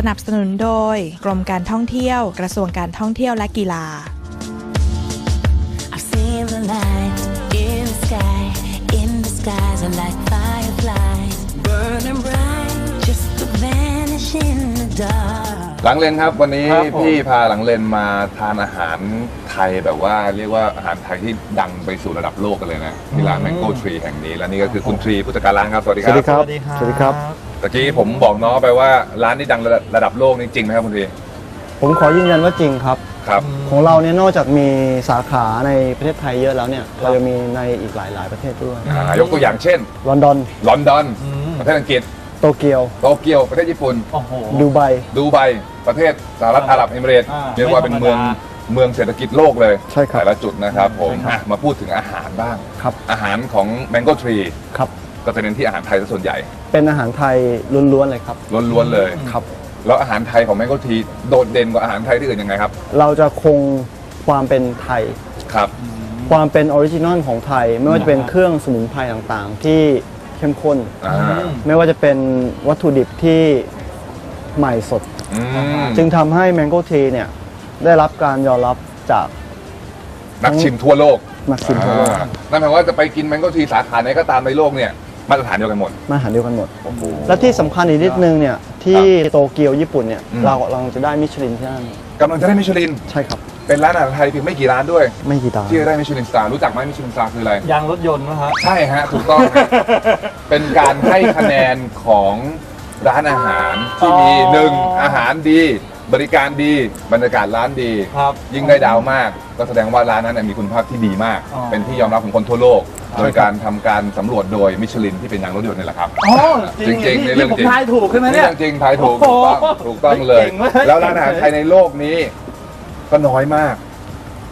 สนับสนุนโดย กรมการท่องเที่ยว กระทรวงการท่องเที่ยวและกีฬา I've seen the light in the sky, in the skies are like fireflies, burning bright, just to vanish in the dark. หลังเลนครับวันนี้ครับผม พี่พาหลังเลนมาทานอาหารไทยแบบว่าเรียกว่าอาหารไทยที่ดังไปสู่ระดับโลกกันเลยนะที่ร้าน Mango Tree แห่งนี้และนี่ก็คือคุณทรีผู้จัดการร้านครับสวัสดีคสวัรับสดีครับสวัสดีครับ สวัสดีครับ ตะกี้ผมบอกน้องไปว่าร้านนี้ดังระดับระดับโลกนี่จริงไหมครับคุณทรีผมขอยืนยันว่าจริงครับ ครับ ของเราเนี่ยนอกจากมีสาขาในประเทศไทยเยอะแล้วเนี่ย เรายังมีในอีกหลาย ๆ ประเทศด้วยอ่ายกตัวอย่างเช่น ลอนดอนลอนดอน อืม ประเทศอังกฤษ โตเกียวโตเกียว ประเทศญี่ปุ่น โอ้โห ดูไบดูไบ ประเทศสหรัฐอาหรับเอมิเรตส์อ่าเรียกว่าเป็นไม่ธรรมดาเมืองเมืองเศรษฐกิจโลกเลย ใช่ครับแต่ละจุดนะครับผมใช่ครับอะมาพูดถึงอาหารบ้าง ครับอาหารของ Mango Tree ครับก็จะเน้นที่อาหารไทยซะส่วนใหญ่ เป็นอาหารไทยล้วนๆเลยครับ ล้วนๆเลยครับ แล้วอาหารไทยของ Mango Tree โดดเด่นกว่าอาหารไทยที่อื่นยังไงครับ เราจะคงความเป็นไทย ครับ ความเป็นออริจินอลของไทย ไม่ว่าจะเป็นเครื่องสมุนไพรต่างๆ ที่เข้มข้น อ่าไม่ว่าจะเป็นวัตถุดิบที่ใหม่สด อืมจึงทำให้ Mango Tea เนี่ย ได้รับการยอมรับจากนักชิมทั่วโลกนักชิมทั่วโลก อ่านั่นหมายความว่าจะไปกิน Mango Tree สาขาไหนก็ตามในโลกเนี่ย มาตรฐานเดียวกันหมดมาตรฐานเดียวกันหมด โอ้โห และที่สำคัญอีกนิดนึงเนี่ยที่โตเกียวญี่ปุ่นเนี่ยอืม เรากำลังจะได้มิชลินที่นั่นกำลังจะได้มิชลิน ใช่ครับ เป็นร้านอาหารไทยเพียงไม่กี่ร้านด้วย ไม่กี่ดาวที่จะได้มิชลินสตาร์รู้จักไหมมิชลินสตาร์คืออะไร ยางรถยนต์นะฮะ ใช่ฮะ ถูกต้องฮะ เป็นการให้คะแนนของร้านอาหารที่มีอ๋อ หนึ่งอาหารดี บริการดีบรรยากาศร้านดี ครับยิ่งได้ดาวมาก ก็แสดงว่าร้านนั้นนะมีคุณภาพที่ดีมาก อ๋อ เป็นที่ยอมรับของคนทั่วโลกครับโดยการทำการสำรวจโดยมิชลินที่เป็นยางรถยนต์นี่แหละครับ อ๋อจริงๆในที่เรื่องที่ผมจริงทายถูกใช่ไหมนี่เนี่ยเรื่องจริงทายถูกโอ้ถูกโหต้องถูกต้องเลย เก่งเว้ยแล้วร้านอาหารไทยในโลกนี้ ก็น้อยมาก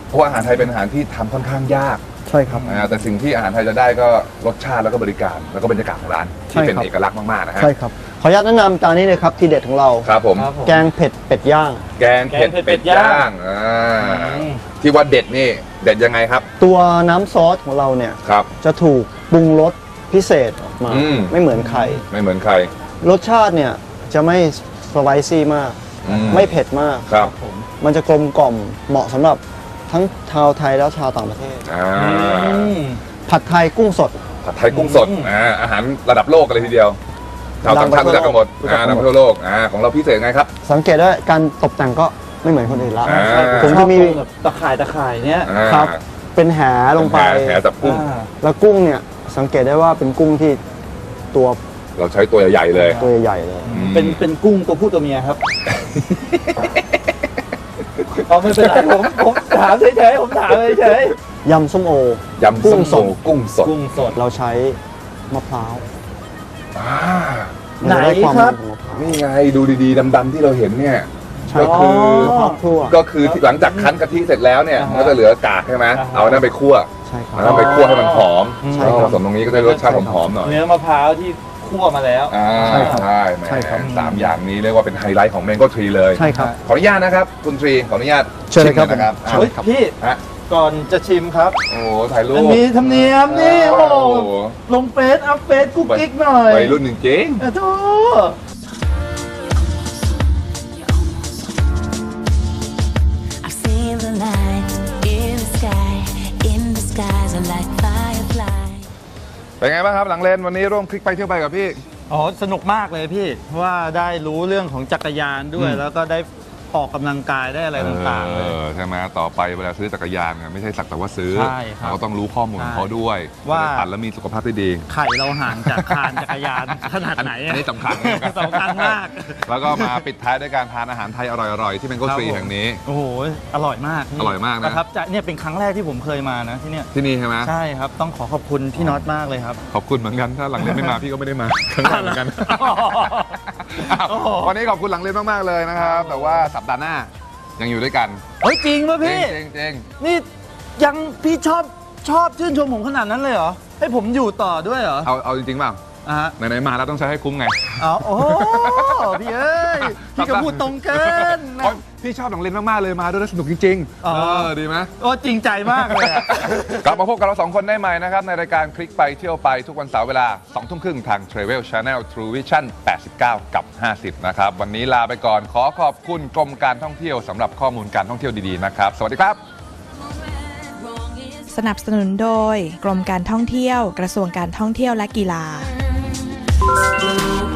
เพราะว่าอาหารไทยเป็นอาหารที่ทำค่อนข้างยาก ใช่ครับนะแต่สิ่งที่อาหารไทยจะได้ก็รสชาติแล้วก็บริการแล้วก็บรรยากาศของร้านใช่ที่เป็นครับ เอกลักษณ์มากๆนะฮะใช่ครับ ขออนุญาตแนะนำจานนี้เลยครับ ทีเด็ดของเรา ครับผม ครับผม แกงเผ็ดเป็ดย่าง แกงเผ็ดแกงเผ็ดเป็ดย่างย่างอ่าอืม ที่ว่าเด็ดนี่เด็ดยังไงครับตัวน้ำซอสของเราเนี่ย ครับ จะถูกปรุงรสพิเศษออกมา อืม ไม่เหมือนใคร ไม่เหมือนใคร รสชาติเนี่ย จะไม่สไปซี่มาก อืม ไม่เผ็ดมาก ครับผมมันจะกลมกล่อมเหมาะสำหรับ ทั้งชาวไทยและชาวต่างประเทศ อ่าอืมผัดไทยกุ้งสด ผัดไทยกุ้งสดอืมอ่าอาหารระดับโลกกันเลยทีเดียวชาวต่างชาติรู้จักกันหมดรู้จักอ่ากันหมดนำทั่วโลกอ่าของเราพิเศษไงครับ สังเกตว่าการตกแต่งก็ไม่เหมือนคนอื่นละอ่า ผมจะมีชอบตรงแบบตะข่ายตะข่ายเนี้ยอ่าครับเป็นแหลงไปแหแหจับกุ้ง อ่า แล้วกุ้งเนี่ยสังเกตได้ว่าเป็นกุ้งที่ตัวเราใช้ตัวใหญ่ๆเลย ตัวใหญ่ๆเลยอืมเป็นเป็นกุ้งตัวผู้ตัวเมียครับ เอาไม่เป็นไรผมผมถามเฉยๆผมถามเฉยยำส้มโอ ยำส้มโอกุ้งสดๆกุ้งสด เราใช้มะพร้าวอ่ามันจะได้ความไหนครัมับนของมะพร้าวนี่ไงดูดีๆดำๆที่เราเห็นเนี่ย ใช่ก็คือ มะพร้าวคั่ว ก็คือที่หลังจากคั้นกะทิเสร็จแล้วเนี่ยอ่าฮะมันก็จะเหลือกากใช่ไหมอ่าฮะ เอานั่นไปคั่วใช่ครัเอานั่บนไปคั่วให้มันหอมใช่แล้วครับ ผสมตรงนี้ก็ได้รสชาติหอมๆหน่อย เนื้อมะพร้าวที่ คั่วมาแล้ว อ่าใช่ครับใช่แหมใช่ครับ สามอย่างนี้เรียกว่าเป็นไฮไลท์ของ Mango Tree เลยใช่ครับ ขออนุญาตนะครับ คุณทรีขออนุญาตเชิญเลยครับชิมหน่อยนะครับเชิญเฮ้ยพี่ฮะก่อนจะชิมครับโอ้โหถ่ายรูมันปมีธรรมเนียมนี่โอ้โหโอ้โหลงเฟซอัพเฟซกุ๊กกิ๊กหน่อยวัยรุ่นจริงเออโธ่ เป็นไงบ้างครับหลังเลนวันนี้ร่วมคลิกไปเที่ยวไปกับพี่ อ๋อ สนุกมากเลยพี่ เพราะว่าได้รู้เรื่องของจักรยานด้วยอืมแล้วก็ได้ ออกกำลังกายได้อะไรต่างๆเลยออใช่ไหมต่อไปเวลาซื้อจักรยานเนี่ยไม่ใช่สักแต่ว่าซื้อ ใช่ครับเราก็ต้องรู้ข้อมูลของเขาด้วยว่า จะได้ปั่นแล้วมีสุขภาพที่ดี ไข่เราห่างจากคานจักรยานขนาดไหนอันนี้สำคัญ สำคัญมาก แล้วก็มาปิดท้ายด้วยการทานอาหารไทยอร่อยๆ ที่เป็นโกครับทรีผม แห่งนี้ โอ้โห อร่อยมากพี่อร่อยมากนะ ประทับใจเนี่ยเป็นครั้งแรกที่ผมเคยมานะที่เนี่ย ที่นี่ใช่ไหมใช่ครับ ต้องขอขอบคุณพี่น็อตมากเลยครับ ขอบคุณเหมือนกันถ้าหลังเล่นไม่มาพี่ก็ไม่ได้มาข้างหลังเหมือนกัน อ้าวโอ้โหวันนี้ขอบคุณหลังเล่นมาก ๆ เลยนะครับ แต่ว่าสัปดาห์หน้ายังอยู่ด้วยกันเฮ้ยจริงป่ะจริพี่งจริงจริงนี่ยังพี่ชอบชอบชื่นชมผมขนาดนั้นเลยเหรอ ให้ผมอยู่ต่อด้วยเหรอเอาเอาจริงๆเปล่า อะฮะ ไหนๆมาแล้วต้องใช้ให้คุ้มไงเอาโอ้พี่เอ้ยพี่ก็พูดตรงเกินนะ โอ๊ยพี่ชอบหนังเล่นมากๆเลยมาด้วยแล้วสนุกจริงๆอ๋อเออดีไหม โอ้จริงใจมากเลยอะ กลับมาพบกับเราสองคนได้ใหม่นะครับ ในรายการคลิกไปเที่ยวไปทุกวันเสาร์เวลา2ทุ่มครึ่งทาง Travel Channel True Vision 89 กับ 50 นะครับ วันนี้ลาไปก่อนขอขอบคุณกรมการท่องเที่ยวสำหรับข้อมูลการท่องเที่ยวดี ๆ นะครับ สวัสดีครับ สนับสนุนโดย กรมการท่องเที่ยว กระทรวงการท่องเที่ยวและกีฬา Believe in